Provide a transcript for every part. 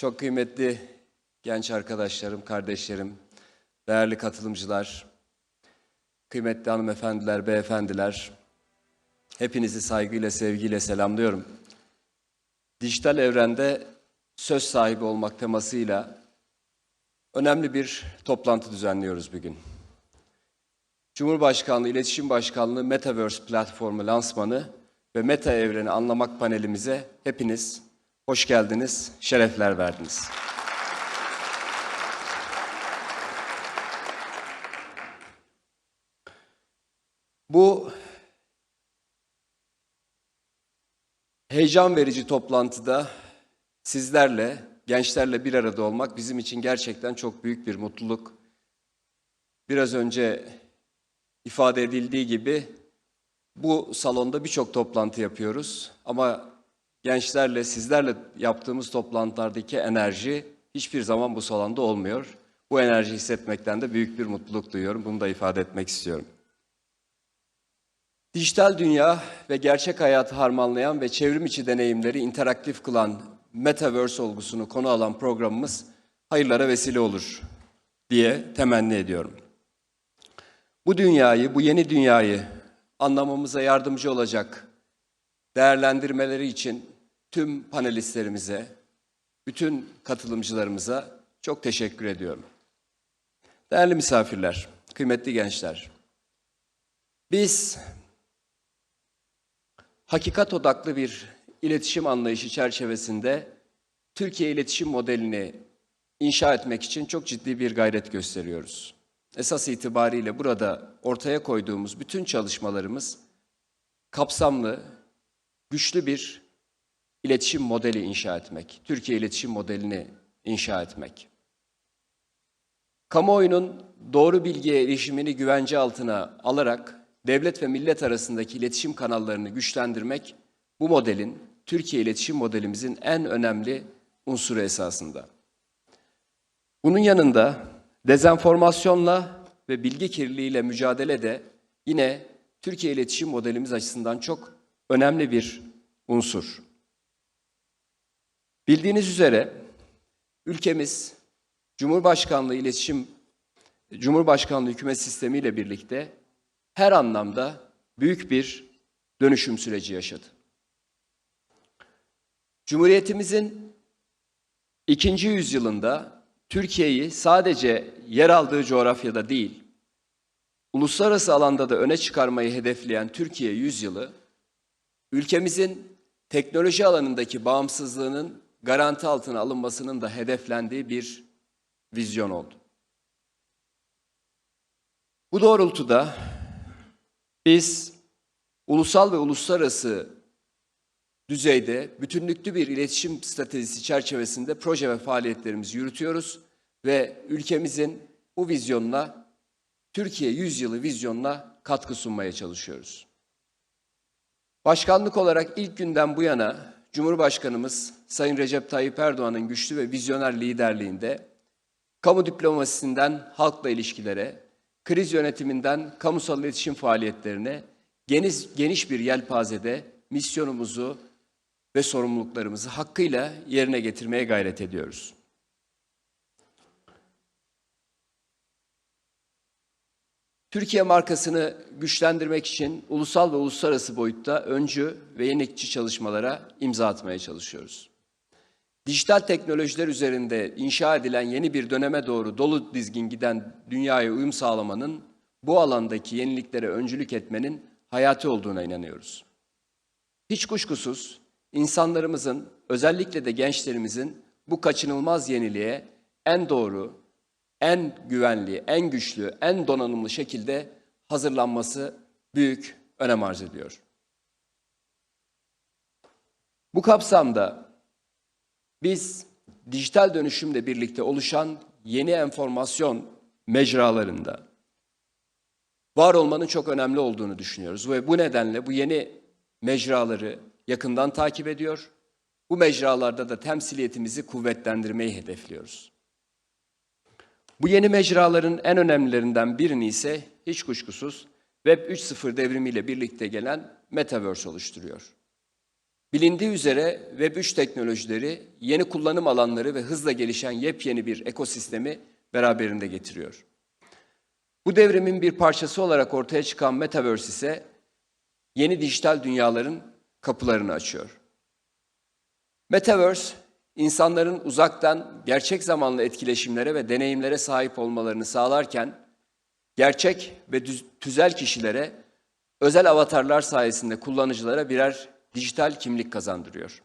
Çok kıymetli genç arkadaşlarım, kardeşlerim, değerli katılımcılar, kıymetli hanımefendiler, beyefendiler, hepinizi saygıyla, sevgiyle selamlıyorum. Dijital evrende söz sahibi olmak temasıyla önemli bir toplantı düzenliyoruz bugün. Cumhurbaşkanlığı İletişim Başkanlığı Metaverse platformu lansmanı ve Meta Evreni Anlamak panelimize hepiniz hoş geldiniz, şerefler verdiniz. Bu heyecan verici toplantıda sizlerle, gençlerle bir arada olmak bizim için gerçekten çok büyük bir mutluluk. Biraz önce ifade edildiği gibi bu salonda birçok toplantı yapıyoruz ama gençlerle, sizlerle yaptığımız toplantılardaki enerji hiçbir zaman bu salonda olmuyor. Bu enerji hissetmekten de büyük bir mutluluk duyuyorum. Bunu da ifade etmek istiyorum. Dijital dünya ve gerçek hayatı harmanlayan ve çevrim içi deneyimleri interaktif kılan Metaverse olgusunu konu alan programımız hayırlara vesile olur diye temenni ediyorum. Bu dünyayı, bu yeni dünyayı anlamamıza yardımcı olacak değerlendirmeleri için tüm panelistlerimize, bütün katılımcılarımıza çok teşekkür ediyorum. Değerli misafirler, kıymetli gençler. Biz hakikat odaklı bir iletişim anlayışı çerçevesinde Türkiye iletişim modelini inşa etmek için çok ciddi bir gayret gösteriyoruz. Esas itibariyle burada ortaya koyduğumuz bütün çalışmalarımız kapsamlı, güçlü bir iletişim modeli inşa etmek. Türkiye iletişim modelini inşa etmek. Kamuoyunun doğru bilgiye erişimini güvence altına alarak devlet ve millet arasındaki iletişim kanallarını güçlendirmek bu modelin, Türkiye iletişim modelimizin en önemli unsuru esasında. Bunun yanında dezenformasyonla ve bilgi kirliliğiyle mücadele de yine Türkiye iletişim modelimiz açısından çok önemli bir unsur. Bildiğiniz üzere ülkemiz Cumhurbaşkanlığı iletişim Cumhurbaşkanlığı hükümet sistemiyle birlikte her anlamda büyük bir dönüşüm süreci yaşadı. Cumhuriyetimizin ikinci yüzyılında Türkiye'yi sadece yer aldığı coğrafyada değil, uluslararası alanda da öne çıkarmayı hedefleyen Türkiye yüzyılı, ülkemizin teknoloji alanındaki bağımsızlığının garanti altına alınmasının da hedeflendiği bir vizyon oldu. Bu doğrultuda biz ulusal ve uluslararası düzeyde bütünlüklü bir iletişim stratejisi çerçevesinde proje ve faaliyetlerimizi yürütüyoruz ve ülkemizin bu vizyonuna, Türkiye yüzyılı vizyonuna katkı sunmaya çalışıyoruz. Başkanlık olarak ilk günden bu yana Cumhurbaşkanımız Sayın Recep Tayyip Erdoğan'ın güçlü ve vizyoner liderliğinde kamu diplomasisinden halkla ilişkilere, kriz yönetiminden kamusal iletişim faaliyetlerine geniş, geniş bir yelpazede misyonumuzu ve sorumluluklarımızı hakkıyla yerine getirmeye gayret ediyoruz. Türkiye markasını güçlendirmek için ulusal ve uluslararası boyutta öncü ve yenilikçi çalışmalara imza atmaya çalışıyoruz. Dijital teknolojiler üzerinde inşa edilen yeni bir döneme doğru dolu dizgin giden dünyaya uyum sağlamanın, bu alandaki yeniliklere öncülük etmenin hayati olduğuna inanıyoruz. Hiç kuşkusuz insanlarımızın, özellikle de gençlerimizin bu kaçınılmaz yeniliğe en doğru, en güvenli, en güçlü, en donanımlı şekilde hazırlanması büyük önem arz ediyor. Bu kapsamda biz dijital dönüşümle birlikte oluşan yeni enformasyon mecralarında var olmanın çok önemli olduğunu düşünüyoruz ve bu nedenle bu yeni mecraları yakından takip ediyor. Bu mecralarda da temsiliyetimizi kuvvetlendirmeyi hedefliyoruz. Bu yeni mecraların en önemlilerinden birini ise hiç kuşkusuz Web 3.0 devrimiyle birlikte gelen Metaverse oluşturuyor. Bilindiği üzere Web3 teknolojileri yeni kullanım alanları ve hızla gelişen yepyeni bir ekosistemi beraberinde getiriyor. Bu devrimin bir parçası olarak ortaya çıkan Metaverse ise yeni dijital dünyaların kapılarını açıyor. Metaverse, insanların uzaktan gerçek zamanlı etkileşimlere ve deneyimlere sahip olmalarını sağlarken, gerçek ve tüzel kişilere özel avatarlar sayesinde kullanıcılara birer dijital kimlik kazandırıyor.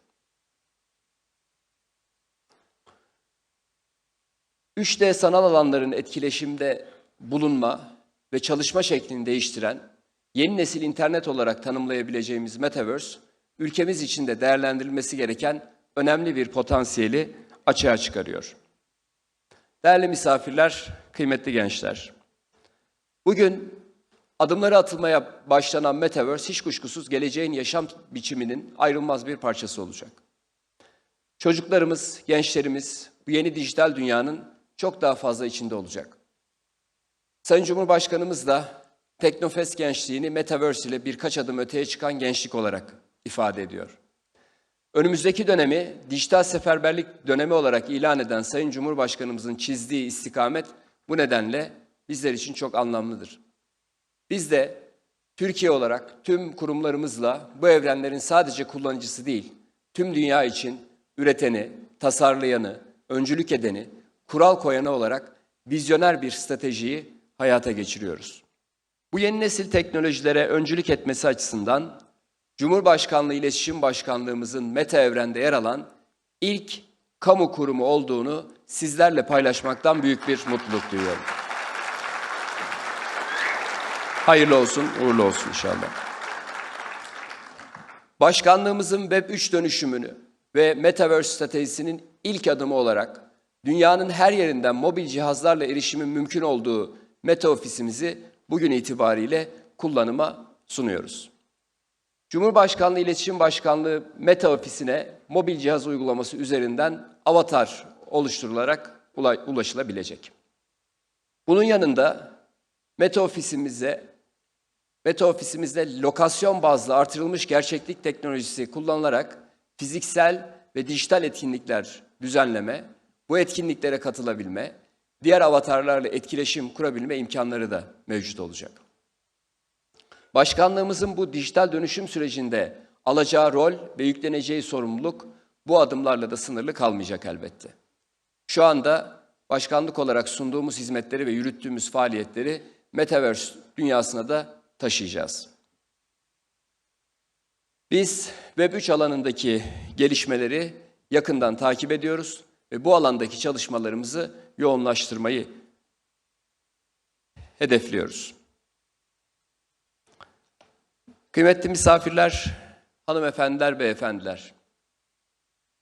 3D sanal alanların etkileşimde bulunma ve çalışma şeklini değiştiren yeni nesil internet olarak tanımlayabileceğimiz Metaverse, ülkemiz için de değerlendirilmesi gereken önemli bir potansiyeli açığa çıkarıyor. Değerli misafirler, kıymetli gençler. Bugün adımları atılmaya başlanan Metaverse hiç kuşkusuz geleceğin yaşam biçiminin ayrılmaz bir parçası olacak. Çocuklarımız, gençlerimiz bu yeni dijital dünyanın çok daha fazla içinde olacak. Sayın Cumhurbaşkanımız da Teknofest gençliğini Metaverse ile birkaç adım öteye çıkan gençlik olarak ifade ediyor. Önümüzdeki dönemi dijital seferberlik dönemi olarak ilan eden Sayın Cumhurbaşkanımızın çizdiği istikamet bu nedenle bizler için çok anlamlıdır. Biz de Türkiye olarak tüm kurumlarımızla bu evrenlerin sadece kullanıcısı değil, tüm dünya için üreteni, tasarlayanı, öncülük edeni, kural koyanı olarak vizyoner bir stratejiyi hayata geçiriyoruz. Bu yeni nesil teknolojilere öncülük etmesi açısından Cumhurbaşkanlığı İletişim Başkanlığımızın Meta Evren'de yer alan ilk kamu kurumu olduğunu sizlerle paylaşmaktan büyük bir mutluluk duyuyorum. Hayırlı olsun, uğurlu olsun inşallah. Başkanlığımızın Web 3 dönüşümünü ve Metaverse stratejisinin ilk adımı olarak dünyanın her yerinden mobil cihazlarla erişimin mümkün olduğu Meta ofisimizi bugün itibariyle kullanıma sunuyoruz. Cumhurbaşkanlığı İletişim Başkanlığı Meta ofisine mobil cihaz uygulaması üzerinden avatar oluşturularak ula- ulaşılabilecek. Bunun yanında Meta ofisimize Meta ofisimizde lokasyon bazlı artırılmış gerçeklik teknolojisi kullanılarak fiziksel ve dijital etkinlikler düzenleme, bu etkinliklere katılabilme, diğer avatarlarla etkileşim kurabilme imkanları da mevcut olacak. Başkanlığımızın bu dijital dönüşüm sürecinde alacağı rol ve yükleneceği sorumluluk bu adımlarla da sınırlı kalmayacak elbette. Şu anda başkanlık olarak sunduğumuz hizmetleri ve yürüttüğümüz faaliyetleri Metaverse dünyasına da taşıyacağız. Biz Web3 alanındaki gelişmeleri yakından takip ediyoruz ve bu alandaki çalışmalarımızı yoğunlaştırmayı hedefliyoruz. Kıymetli misafirler, hanımefendiler, beyefendiler.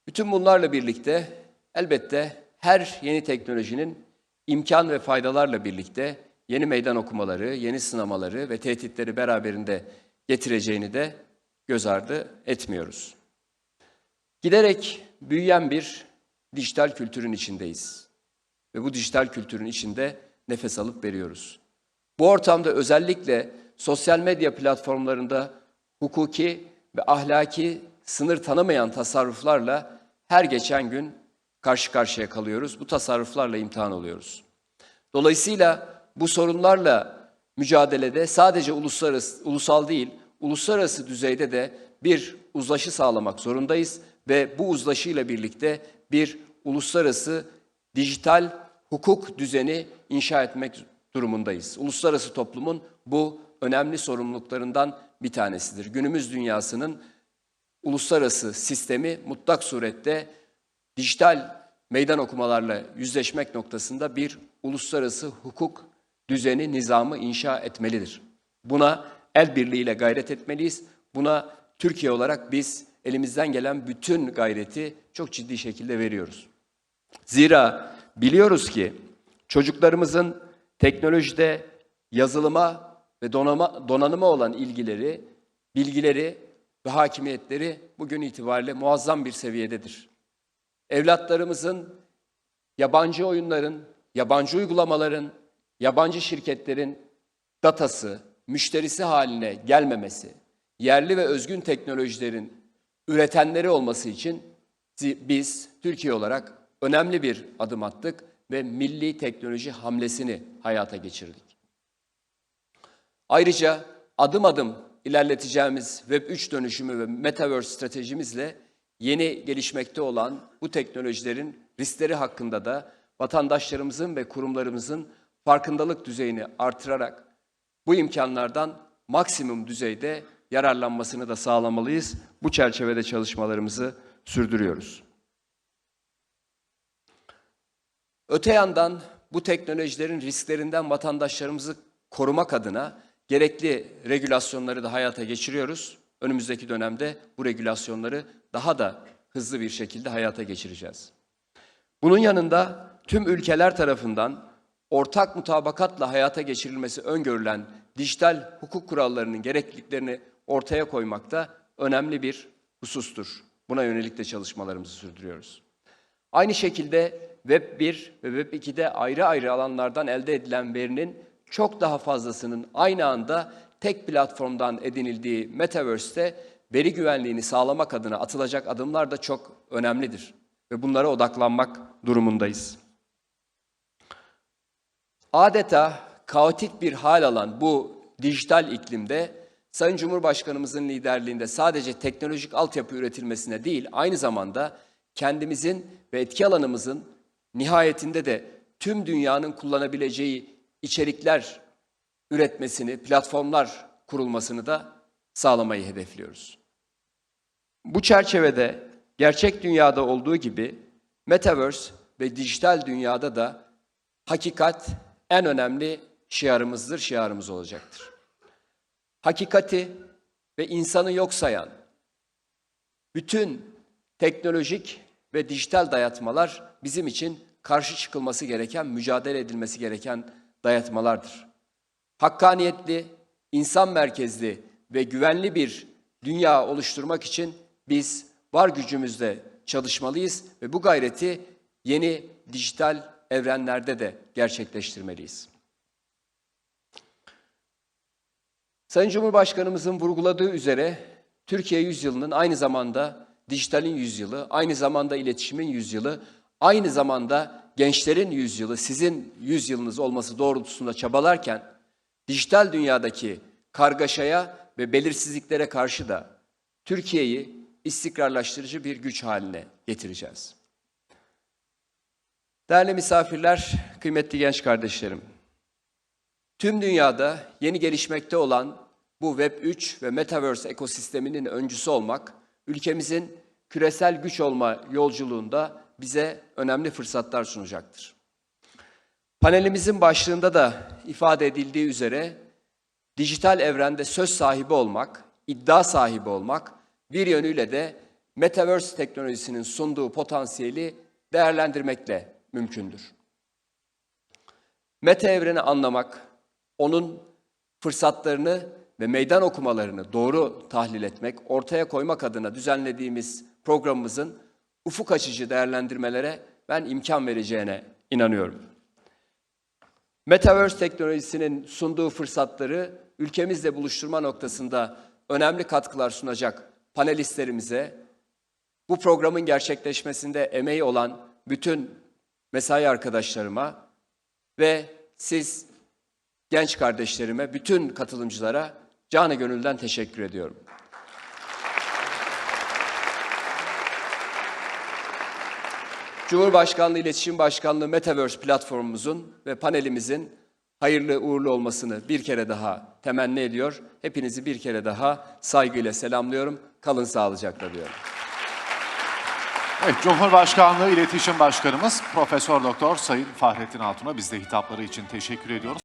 Bütün bunlarla birlikte elbette her yeni teknolojinin imkan ve faydalarla birlikte yeni meydan okumaları, yeni sınamaları ve tehditleri beraberinde getireceğini de göz ardı etmiyoruz. Giderek büyüyen bir dijital kültürün içindeyiz. Ve bu dijital kültürün içinde nefes alıp veriyoruz. Bu ortamda özellikle sosyal medya platformlarında hukuki ve ahlaki sınır tanımayan tasarruflarla her geçen gün karşı karşıya kalıyoruz. Bu tasarruflarla imtihan oluyoruz. Dolayısıyla bu sorunlarla mücadelede sadece uluslararası, ulusal değil, uluslararası düzeyde de bir uzlaşı sağlamak zorundayız ve bu uzlaşıyla birlikte bir uluslararası dijital hukuk düzeni inşa etmek durumundayız. Uluslararası toplumun bu önemli sorumluluklarından bir tanesidir. Günümüz dünyasının uluslararası sistemi mutlak surette dijital meydan okumalarla yüzleşmek noktasında bir uluslararası hukuk düzeni, nizamı inşa etmelidir. Buna el birliğiyle gayret etmeliyiz. Buna Türkiye olarak biz elimizden gelen bütün gayreti çok ciddi şekilde veriyoruz. Zira biliyoruz ki çocuklarımızın teknolojide yazılıma ve donama, donanıma olan ilgileri, bilgileri ve hakimiyetleri bugün itibariyle muazzam bir seviyededir. Evlatlarımızın yabancı oyunların, yabancı uygulamaların, yabancı şirketlerin datası, müşterisi haline gelmemesi, yerli ve özgün teknolojilerin üretenleri olması için biz Türkiye olarak önemli bir adım attık ve milli teknoloji hamlesini hayata geçirdik. Ayrıca adım adım ilerleteceğimiz Web3 dönüşümü ve Metaverse stratejimizle yeni gelişmekte olan bu teknolojilerin riskleri hakkında da vatandaşlarımızın ve kurumlarımızın farkındalık düzeyini artırarak bu imkanlardan maksimum düzeyde yararlanmasını da sağlamalıyız. Bu çerçevede çalışmalarımızı sürdürüyoruz. Öte yandan bu teknolojilerin risklerinden vatandaşlarımızı korumak adına gerekli regülasyonları da hayata geçiriyoruz. Önümüzdeki dönemde bu regülasyonları daha da hızlı bir şekilde hayata geçireceğiz. Bunun yanında tüm ülkeler tarafından ortak mutabakatla hayata geçirilmesi öngörülen dijital hukuk kurallarının gerekliliklerini ortaya koymak da önemli bir husustur. Buna yönelik de çalışmalarımızı sürdürüyoruz. Aynı şekilde Web 1 ve Web 2'de ayrı ayrı alanlardan elde edilen verinin çok daha fazlasının aynı anda tek platformdan edinildiği Metaverse'te veri güvenliğini sağlamak adına atılacak adımlar da çok önemlidir. Ve bunlara odaklanmak durumundayız. Adeta kaotik bir hal alan bu dijital iklimde Sayın Cumhurbaşkanımızın liderliğinde sadece teknolojik altyapı üretilmesine değil, aynı zamanda kendimizin ve etki alanımızın nihayetinde de tüm dünyanın kullanabileceği içerikler üretmesini, platformlar kurulmasını da sağlamayı hedefliyoruz. Bu çerçevede gerçek dünyada olduğu gibi Metaverse ve dijital dünyada da hakikat en önemli şiarımızdır, şiarımız olacaktır. Hakikati ve insanı yok sayan bütün teknolojik ve dijital dayatmalar bizim için karşı çıkılması gereken, mücadele edilmesi gereken dayatmalardır. Hakkaniyetli, insan merkezli ve güvenli bir dünya oluşturmak için biz var gücümüzle çalışmalıyız ve bu gayreti yeni dijital evrenlerde de gerçekleştirmeliyiz. Sayın Cumhurbaşkanımızın vurguladığı üzere Türkiye yüzyılının aynı zamanda dijitalin yüzyılı, aynı zamanda iletişimin yüzyılı, aynı zamanda gençlerin yüzyılı, sizin yüzyılınız olması doğrultusunda çabalarken dijital dünyadaki kargaşaya ve belirsizliklere karşı da Türkiye'yi istikrarlaştırıcı bir güç haline getireceğiz. Değerli misafirler, kıymetli genç kardeşlerim. Tüm dünyada yeni gelişmekte olan bu Web3 ve Metaverse ekosisteminin öncüsü olmak, ülkemizin küresel güç olma yolculuğunda bize önemli fırsatlar sunacaktır. Panelimizin başlığında da ifade edildiği üzere dijital evrende söz sahibi olmak, iddia sahibi olmak, bir yönüyle de Metaverse teknolojisinin sunduğu potansiyeli değerlendirmekle mümkündür. Meta evreni anlamak, onun fırsatlarını ve meydan okumalarını doğru tahlil etmek, ortaya koymak adına düzenlediğimiz programımızın ufuk açıcı değerlendirmelere ben imkan vereceğine inanıyorum. Metaverse teknolojisinin sunduğu fırsatları ülkemizle buluşturma noktasında önemli katkılar sunacak panelistlerimize, bu programın gerçekleşmesinde emeği olan bütün mesai arkadaşlarıma ve siz genç kardeşlerime, bütün katılımcılara canı gönülden teşekkür ediyorum. Cumhurbaşkanlığı İletişim Başkanlığı Metaverse platformumuzun ve panelimizin hayırlı uğurlu olmasını bir kere daha temenni ediyor. Hepinizi bir kere daha saygıyla selamlıyorum. Kalın sağlıcakla diyorum. Evet, Cumhurbaşkanlığı İletişim Başkanımız Profesör Doktor Sayın Fahrettin Altun'a biz de hitapları için teşekkür ediyoruz.